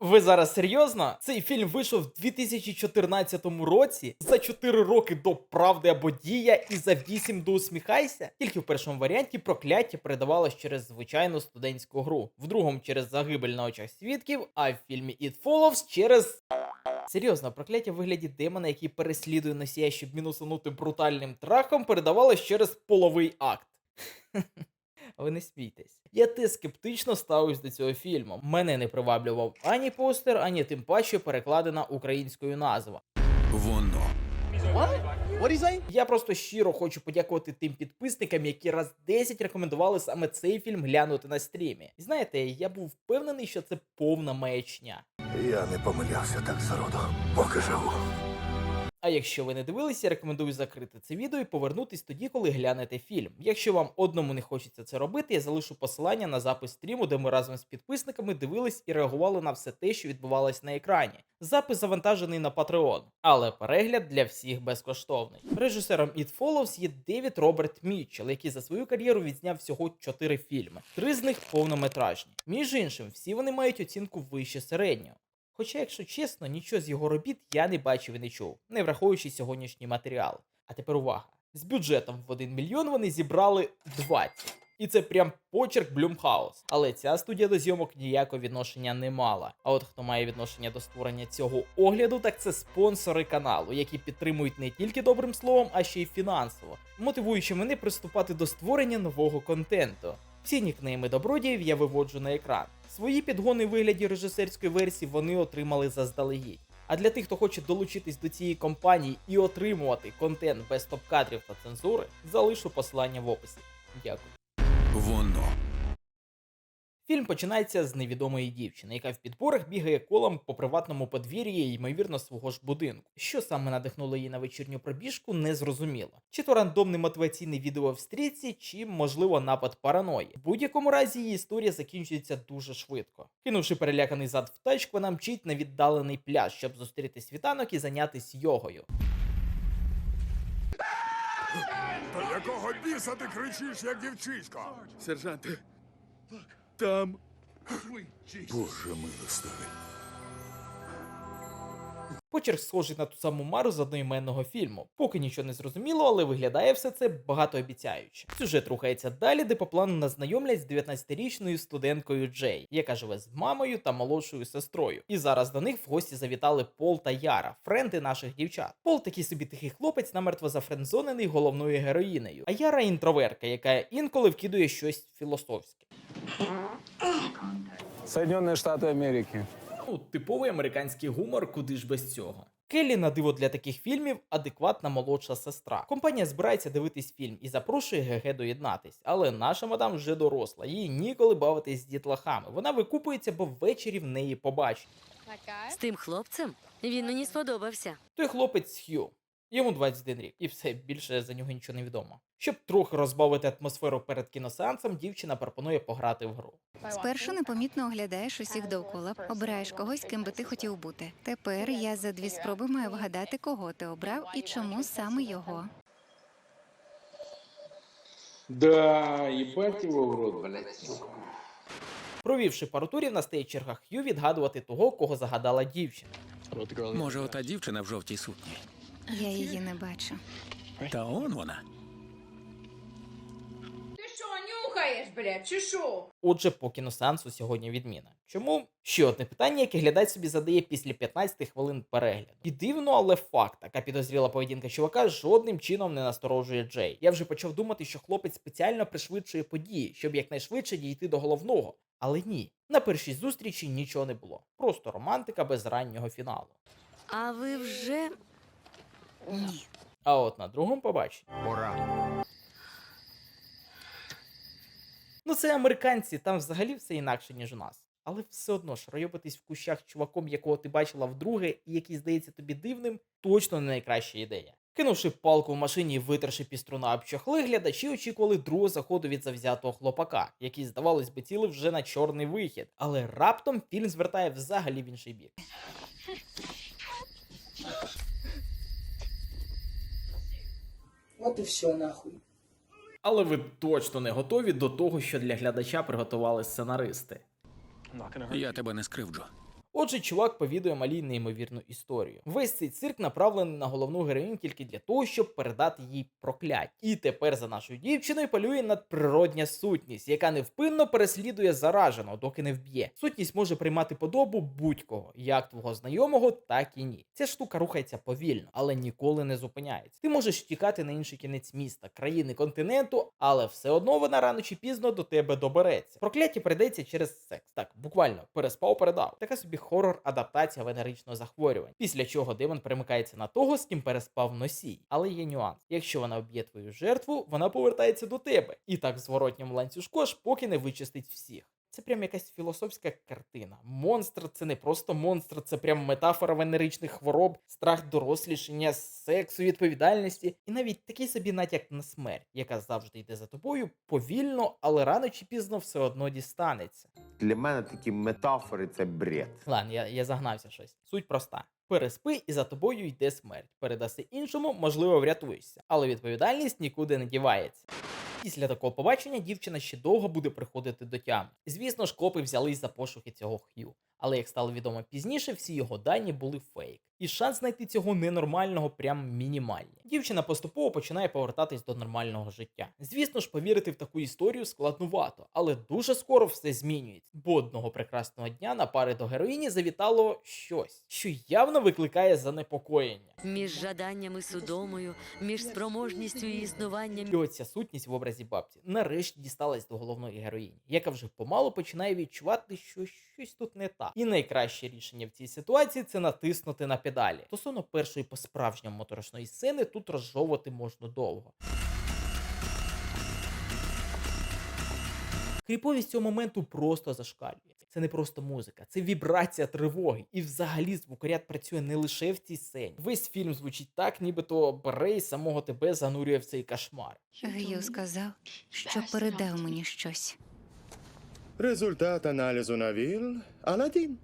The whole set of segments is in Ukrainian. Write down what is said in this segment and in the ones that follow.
Ви зараз серйозно? Цей фільм вийшов в 2014 році за 4 роки до правди або дія і за 8 до усміхайся. Тільки в першому варіанті прокляття передавалось через звичайну студентську гру, в другому через загибель на очах свідків, а в фільмі It Follows через. Серйозно, прокляття в вигляді демона, який переслідує носія, щоб мінусанути брутальним трахом, передавалось через половий акт. Ви не смійтесь. Я теж скептично ставився до цього фільму. Мене не приваблював ані постер, ані тим паче перекладена українською назва. Воно. Я просто щиро хочу подякувати тим підписникам, які раз 10 рекомендували саме цей фільм глянути на стрімі. І знаєте, я був впевнений, що це повна маячня. Я не помилявся так зароду, поки живу. А якщо ви не дивилися, рекомендую закрити це відео і повернутись тоді, коли глянете фільм. Якщо вам одному не хочеться це робити, я залишу посилання на запис стріму, де ми разом з підписниками дивились і реагували на все те, що відбувалось на екрані. Запис завантажений на Patreon, але перегляд для всіх безкоштовний. Режисером It Follows є Девід Роберт Мітчелл, який за свою кар'єру відзняв всього 4 фільми. Три з них повнометражні. Між іншим, всі вони мають оцінку вище середнього. Хоча, якщо чесно, нічого з його робіт я не бачив і не чув, не враховуючи сьогоднішній матеріал. А тепер увага. З бюджетом в 1 мільйон вони зібрали 20. І це прям почерк Блюмхаус. Але ця студія до зйомок ніякого відношення не мала. А от хто має відношення до створення цього огляду, так це спонсори каналу, які підтримують не тільки добрим словом, а ще й фінансово, мотивуючи мене приступати до створення нового контенту. Всі нікнейми добродіїв я виводжу на екран. Свої підгони в вигляді режисерської версії вони отримали заздалегідь. А для тих, хто хоче долучитись до цієї компанії і отримувати контент без топ-кадрів та цензури, залишу посилання в описі. Дякую. Воно. Фільм починається з невідомої дівчини, яка в підборах бігає колом по приватному подвір'ї, ймовірно, свого ж будинку. Що саме надихнуло її на вечірню пробіжку, не зрозуміло. Чи то рандомне мотиваційне відео в стрічці, чи, можливо, напад параної. В будь-якому разі її історія закінчується дуже швидко. Кинувши переляканий зад в тачку, вона мчить на віддалений пляж, щоб зустріти світанок і зайнятись йогою. Та якого біса ти кричиш, як дівчисько? Сержанте. Там. Боже милостивий. Почерк схожий на ту саму Мару з одноіменного фільму. Поки нічого не зрозуміло, але виглядає все це багатообіцяюче. Сюжет рухається далі, де по плану нас знайомлять з 19-річною студенткою Джей, яка живе з мамою та молодшою сестрою. І зараз до них в гості завітали Пол та Яра, френди наших дівчат. Пол такий собі тихий хлопець, намертво зафрендзонений головною героїнею. А Яра інтроверка, яка інколи вкидує щось філософське. Соединенные Штаты Америки. Ну, типовий американський гумор, куди ж без цього. Келлі на диво для таких фільмів адекватна молодша сестра. Компанія збирається дивитись фільм і запрошує ГГ доєднатись. Але наша мадам вже доросла, їй ніколи бавитись з дітлахами. Вона викупується, бо ввечері в неї побачить. З тим хлопцем він мені сподобався. Той хлопець Хью. Йому 21 рік, і все більше за нього нічого не відомо. Щоб трохи розбавити атмосферу перед кіносеансом, дівчина пропонує пограти в гру. Спершу непомітно оглядаєш усіх довкола, обираєш когось, ким би ти хотів бути. Тепер я за дві спроби маю вгадати, кого ти обрав і чому саме його. Да, ебать его в рот, блядь. Провівши пару турів, настає черга Хью відгадувати того, кого загадала дівчина. Може, ота дівчина в жовтій сукні. Я її не бачу. Та он вона. Ти що, нюхаєш, блядь, чи що? Отже, по кіносеансу сьогодні відміна. Чому? Ще одне питання, яке глядач собі задає після 15 хвилин перегляду. І дивно, але факт, така підозріла поведінка чувака жодним чином не насторожує Джей. Я вже почав думати, що хлопець спеціально пришвидшує події, щоб якнайшвидше дійти до головного. Але ні, на першій зустрічі нічого не було. Просто романтика без раннього фіналу. А ви вже Ні. А от на другому побаченні. Пора. Ну це американці, там взагалі все інакше, ніж у нас. Але все одно ж ройобитись в кущах чуваком, якого ти бачила вдруге, і який здається тобі дивним, точно не найкраща ідея. Кинувши палку в машині і витерши піструна об чохли, глядачі очікували другого заходу від завзятого хлопака, який, здавалось би, цілив вже на чорний вихід. Але раптом фільм звертає взагалі в інший бік. Вот і все нахуй. Але ви точно не готові до того, що для глядача приготували сценаристи. Я тебе не скривджу. Отже, чувак повідує малій неймовірну історію. Весь цей цирк направлений на головну героїню тільки для того, щоб передати їй прокляття. І тепер за нашою дівчиною полює надприродня сутність, яка невпинно переслідує зараженого, доки не вб'є. Сутність може приймати подобу будь-кого, як твого знайомого, так і ні. Ця штука рухається повільно, але ніколи не зупиняється. Ти можеш втікати на інший кінець міста, країни, континенту, але все одно вона рано чи пізно до тебе добереться. Прокляття передається через секс. Так, буквально переспав, передав. Така собі хорор адаптація венеричного захворювання. Після чого демон перемикається на того, з ким переспав носій. Але є нюанс. Якщо вона об'є твою жертву, вона повертається до тебе. І так в зворотньому ланцюжку аж поки не вичистить всіх. Це прям якась філософська картина. Монстр це не просто монстр, це прям метафора венеричних хвороб, страх дорослішання, сексу, відповідальності, і навіть такий собі натяк на смерть, яка завжди йде за тобою повільно, але рано чи пізно все одно дістанеться. Для мене такі метафори це бред. Ладно, я, я загнався щось. Суть проста. Переспи і за тобою йде смерть. Передаси іншому, можливо, врятуєшся, але відповідальність нікуди не дівається. Після такого побачення дівчина ще довго буде приходити до тями. Звісно ж, копи взялись за пошуки цього Х'ю. Але як стало відомо пізніше, всі його дані були фейк. І шанс знайти цього ненормального прям мінімальний. Дівчина поступово починає повертатись до нормального життя. Звісно ж, повірити в таку історію складнувато, але дуже скоро все змінюється. Бо одного прекрасного дня на пари до героїні завітало щось, що явно викликає занепокоєння. Між жаданнями судомою, між спроможністю і існуванням І оця сутність в образі бабці нарешті дісталась до головної героїні, яка вже помалу починає відчувати, що щось тут не так. І найкраще рішення в цій ситуації це натиснути на педалі. Стосовно першої по-справжньому моторошної сцени, тут розжовувати можна довго. Кріповість цього моменту просто зашкалює. Це не просто музика, це вібрація тривоги. І взагалі звукоряд працює не лише в цій сцені. Весь фільм звучить так, нібито бере і самого тебе занурює в цей кошмар. Гю сказав, що передав мені щось. Результат аналізу на ВІЛ Аладдін.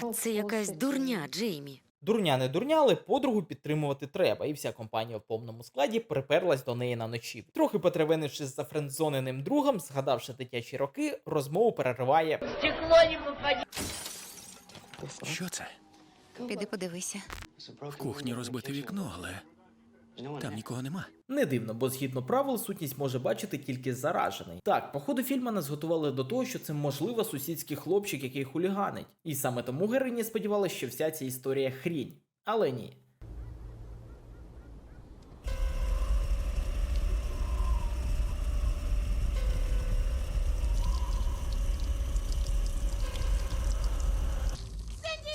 Та це якась дурня, Джеймі. Дурня не дурня, але подругу підтримувати треба, і вся компанія в повному складі приперлась до неї на ночі. Трохи потревенившись за френдзоненим другом, згадавши дитячі роки, розмову перериває. Що це? Піди подивися. В кухні розбите вікно, але там нікого нема. Не дивно, бо згідно правил сутність може бачити тільки заражений. Так, по ходу фільму нас готували до того, що це можливо сусідський хлопчик, який хуліганить. І саме тому героїня сподівалася, що вся ця історія хрінь. Але ні.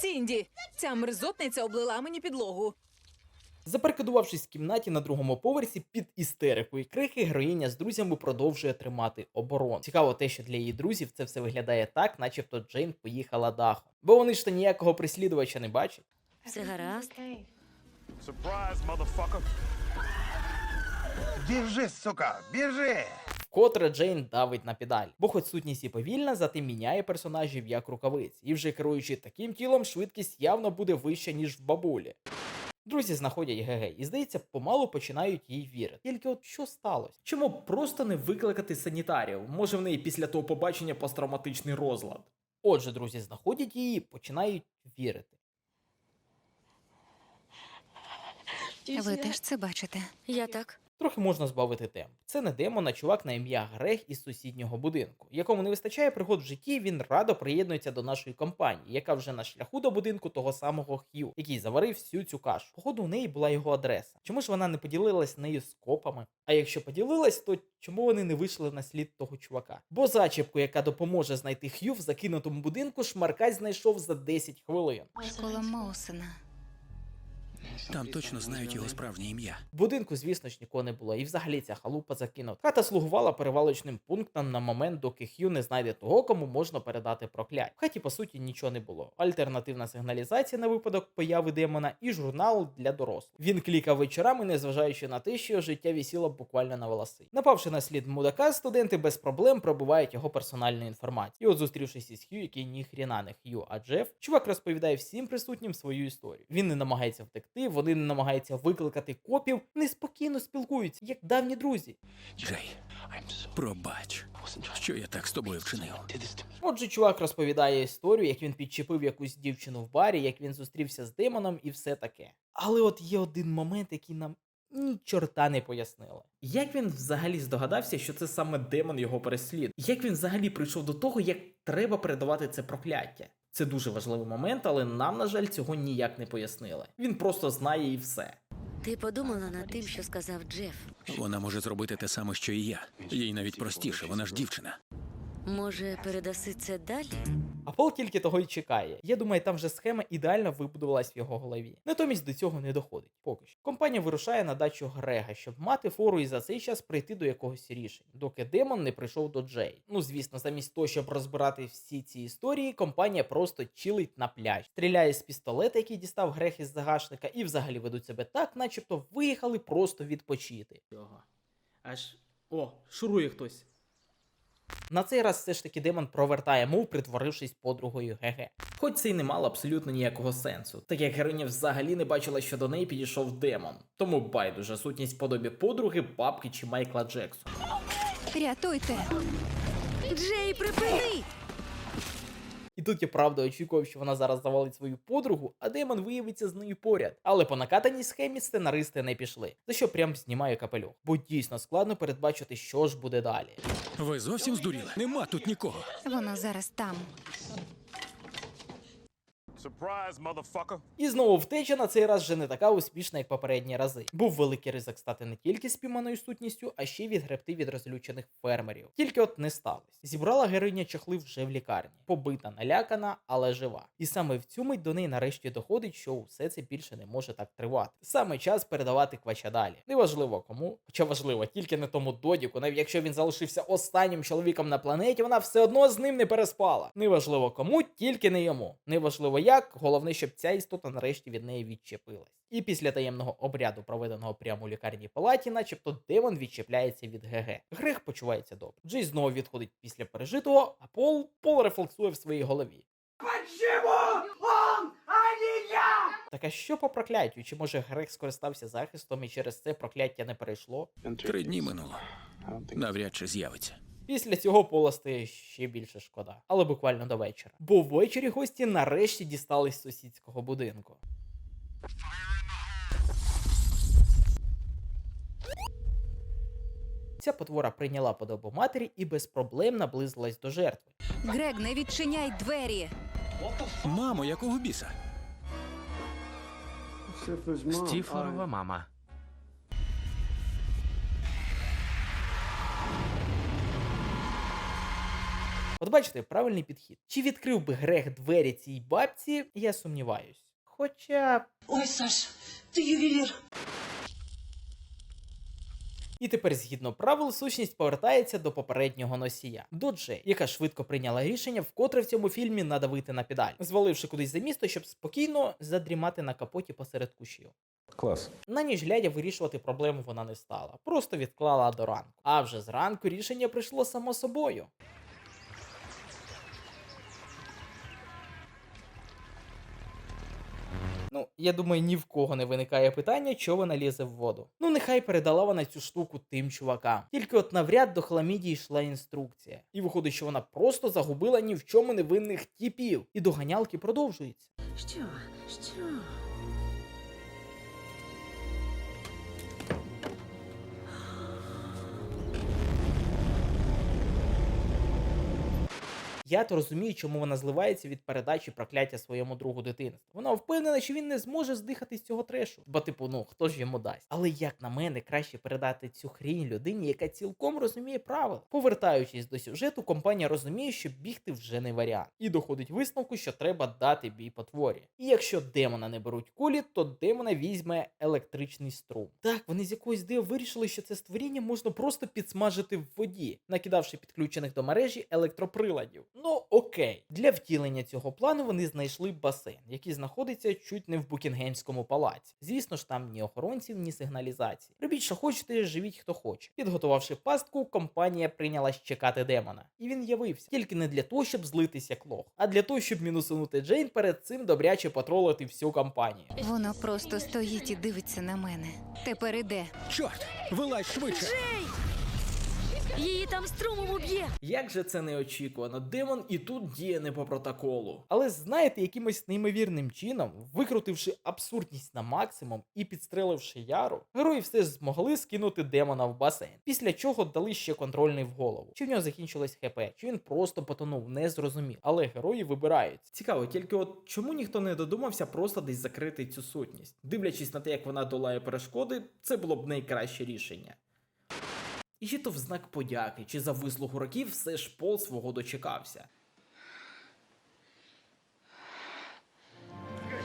Сінді, ця мерзотниця облила мені підлогу. Запаркадувавшись в кімнаті на другому поверсі під істерику і крики, героїня з друзями продовжує тримати оборону. Цікаво те, що для її друзів це все виглядає так, начебто Джейн поїхала дахом. Бо вони ж то ніякого прислідувача не бачать. Все гаразд. Біжи, сука, біжи! Вкотре Джейн давить на педаль, бо хоч сутність і повільна, зате міняє персонажів як рукавиць, і вже керуючи таким тілом, швидкість явно буде вища, ніж в бабулі. Друзі знаходять ГГ і здається, помалу починають їй вірити. Тільки от що сталося? Чому просто не викликати санітарів? Може в неї після того побачення посттравматичний розлад? Отже, друзі знаходять її, і починають вірити. Ви теж це бачите. Я так. Трохи можна збавити темп. Це не демон, а чувак на ім'я Грег із сусіднього будинку, якому не вистачає пригод в житті. Він радо приєднується до нашої компанії, яка вже на шляху до будинку того самого Х'ю, який заварив всю цю кашу. Походу, у неї була його адреса. Чому ж вона не поділилась нею з копами? А якщо поділилась, то чому вони не вийшли на слід того чувака? Бо зачіпку, яка допоможе знайти Х'ю в закинутому будинку, шмаркась знайшов за 10 хвилин. Школа Моусена. Там точно знають його справжнє ім'я. Будинку, звісно ж, нікого не було, і взагалі ця халупа закинута. Хата слугувала перевалочним пунктом на момент, доки Х'ю не знайде того, кому можна передати проклять. В хаті, по суті, нічого не було. Альтернативна сигналізація на випадок появи демона і журнал для дорослих. Він клікав вечорами, незважаючи на те, що життя вісіло буквально на волоси. Напавши на слід мудака, студенти без проблем пробивають його персональну інформацію. І от зустрівшись із Х'ю, який ніхріна не Х'ю, а Джеф, чувак розповідає всім присутнім свою історію. Він не намагається втекти, вони намагаються викликати копів, вони спокійно спілкуються, як давні друзі. Джей, Пробач, що я так з тобою вчинив. Отже, чувак розповідає історію, як він підчепив якусь дівчину в барі, як він зустрівся з демоном і все таке. Але от є один момент, який нам ні чорта не пояснили. Як він взагалі здогадався, що це саме демон його переслідує? Як він взагалі прийшов до того, як треба передавати це прокляття? Це дуже важливий момент, але нам, на жаль, цього ніяк не пояснили. Він просто знає і все. Ти подумала над тим, що сказав Джеф. Вона може зробити те саме, що і я. Їй навіть простіше, вона ж дівчина. Може, передаси це далі? А Пол тільки того й чекає. Я думаю, там вже схема ідеально вибудувалась в його голові. Натомість до цього не доходить. Поки що. Компанія вирушає на дачу Грега, щоб мати фору і за цей час прийти до якогось рішення, доки демон не прийшов до Джей. Ну звісно, замість того, щоб розбирати всі ці історії, компанія просто чилить на пляж, стріляє з пістолета, який дістав Грег із загашника, і взагалі ведуть себе так, начебто виїхали просто відпочити. Аж о, шурує хтось. На цей раз все ж таки демон провертає мов, притворившись подругою ГГ. Хоч це й не мало абсолютно ніякого сенсу, так як героїня взагалі не бачила, що до неї підійшов демон. Тому байдуже сутність подобі подруги, бабки чи Майкла Джексона. Рятуйте! Джей, припини! Тут я правда очікував, що вона зараз завалить свою подругу, а демон виявиться з нею поряд. Але по накатаній схемі сценаристи не пішли, за що прям знімаю капелюх. Бо дійсно складно передбачити, що ж буде далі. Ви зовсім здуріли? Нема тут нікого. Воно зараз там. І знову втеча на цей раз вже не така успішна, як попередні рази. Був великий ризик стати не тільки спійманою сутністю, а ще й відгребти від розлючених фермерів. Тільки от не сталося. Зібрала героїня чахли вже в лікарні, побита, налякана, але жива. І саме в цю мить до неї нарешті доходить, що усе це більше не може так тривати. Саме час передавати квача далі. Неважливо кому, хоча важливо, тільки не тому додіку, навіть якщо він залишився останнім чоловіком на планеті, вона все одно з ним не переспала. Неважливо кому, тільки не йому. Неважливо як, головне, щоб ця істота нарешті від неї відчепилась. І після таємного обряду, проведеного прямо у лікарній палаті, начебто демон відчепляється від ГГ. Грех почувається добре. Джей знову відходить після пережитого, а Пол Пол рефлексує в своїй голові. Так а що по прокляттю? Чи може Грех скористався захистом і через це прокляття не перейшло? Три дні минуло. Навряд чи з'явиться. Після цього пола стає ще більше шкода, але буквально до вечора. Бо ввечері гості нарешті дістались з сусідського будинку. Ця потвора прийняла подобу матері і без проблем наблизилась до жертви. Грег, не відчиняй двері. Мамо, якого біса? Стіфорова мама. От бачите, правильний підхід. Чи відкрив би Грег двері цій бабці, я сумніваюсь. Хоча. Ой, Саш, ти ювелір. І тепер, згідно правил, сущність повертається до попереднього носія, до Джей, яка швидко прийняла рішення, вкотре в цьому фільмі надавити на педаль, зваливши кудись за місто, щоб спокійно задрімати на капоті посеред кущів. Класс. На ніч глядя вирішувати проблему вона не стала, просто відклала до ранку. А вже зранку рішення прийшло само собою. Ну, я думаю, ні в кого не виникає питання, чого вона лізе в воду. Ну, нехай передала вона цю штуку тим чувакам. Тільки от навряд до хламіді йшла інструкція. І виходить, що вона просто загубила ні в чому невинних тіпів. І доганялки продовжуються. Що? Що? Я то розумію, чому вона зливається від передачі прокляття своєму другу дитинства. Вона впевнена, що він не зможе здихати з цього трешу. Бо, типу, ну хто ж йому дасть? Але як на мене, краще передати цю хрінь людині, яка цілком розуміє правила. Повертаючись до сюжету, компанія розуміє, що бігти вже не варіант, і доходить висновку, що треба дати бій потворі. І якщо демона не беруть кулі, то демона візьме електричний струм. Так, вони з якоїсь дива вирішили, що це створіння можна просто підсмажити в воді, накидавши підключених до мережі електроприладів. Ну окей, для втілення цього плану вони знайшли басейн, який знаходиться чуть не в Букінгемському палаці. Звісно ж, там ні охоронців, ні сигналізації. Робіть, що хочете, живіть хто хоче. Підготувавши пастку, компанія прийнялась чекати демона. І він явився тільки не для того, щоб злитись як лох, а для того, щоб мінусунути Джейн перед цим добряче потролити всю компанію. Воно просто стоїть і дивиться на мене. Тепер іде. Чорт! Вилазь швидше! Її там струмом уб'є. Як же це неочікувано, демон і тут діє не по протоколу. Але знаєте, якимось неймовірним чином, викрутивши абсурдність на максимум і підстреливши яру, герої все ж змогли скинути демона в басейн. Після чого дали ще контрольний в голову. Чи в нього закінчилось хп, чи він просто потонув, не зрозумів. Але герої вибирають. Цікаво, тільки от чому ніхто не додумався просто десь закрити цю сутність. Дивлячись на те, як вона долає перешкоди, це було б найкраще рішення. І чи то в знак подяки, чи за вислугу років все ж пол свого дочекався.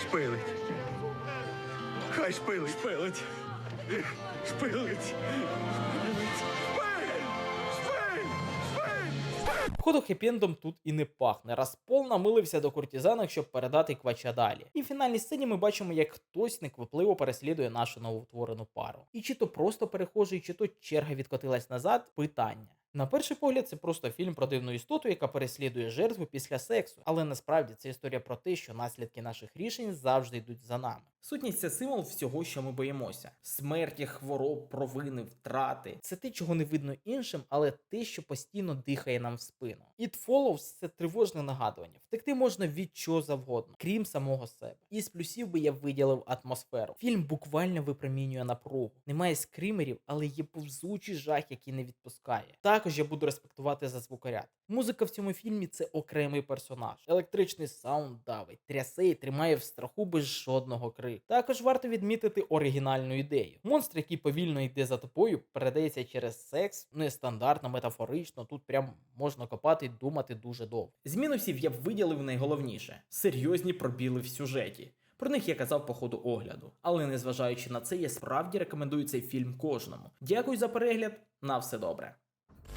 Шпилить. Хай шпилить. Шпилить. Шпилить. Шпиль! Походу хеппі-ендом тут і не пахне, раз Пол намилився до куртізанок, щоб передати квача далі. І в фінальній сцені ми бачимо, як хтось неквапливо переслідує нашу новоутворену пару. І чи то просто перехожий, чи то черга відкотилась назад питання. На перший погляд, це просто фільм про дивну істоту, яка переслідує жертву після сексу. Але насправді це історія про те, що наслідки наших рішень завжди йдуть за нами. Сутність це символ всього, що ми боїмося: смерті, хвороб, провини, втрати. Це те, чого не видно іншим, але те, що постійно дихає нам в спину. It Follows – це тривожне нагадування. Втекти можна від чого завгодно, крім самого себе. Із плюсів би я виділив атмосферу. Фільм буквально випромінює напругу. Немає скримерів, але є повзучий жах, який не відпускає. Також я буду респектувати за звукоряд. Музика в цьому фільмі це окремий персонаж. Електричний саунд давить, трясе і тримає в страху без жодного крику. Також варто відмітити оригінальну ідею. Монстр, який повільно йде за тобою, передається через секс, нестандартно, метафорично. Тут прям можна копати і думати дуже довго. З мінусів я б виділив найголовніше: серйозні пробіли в сюжеті. Про них я казав по ходу огляду. Але незважаючи на це, я справді рекомендую цей фільм кожному. Дякую за перегляд. На все добре.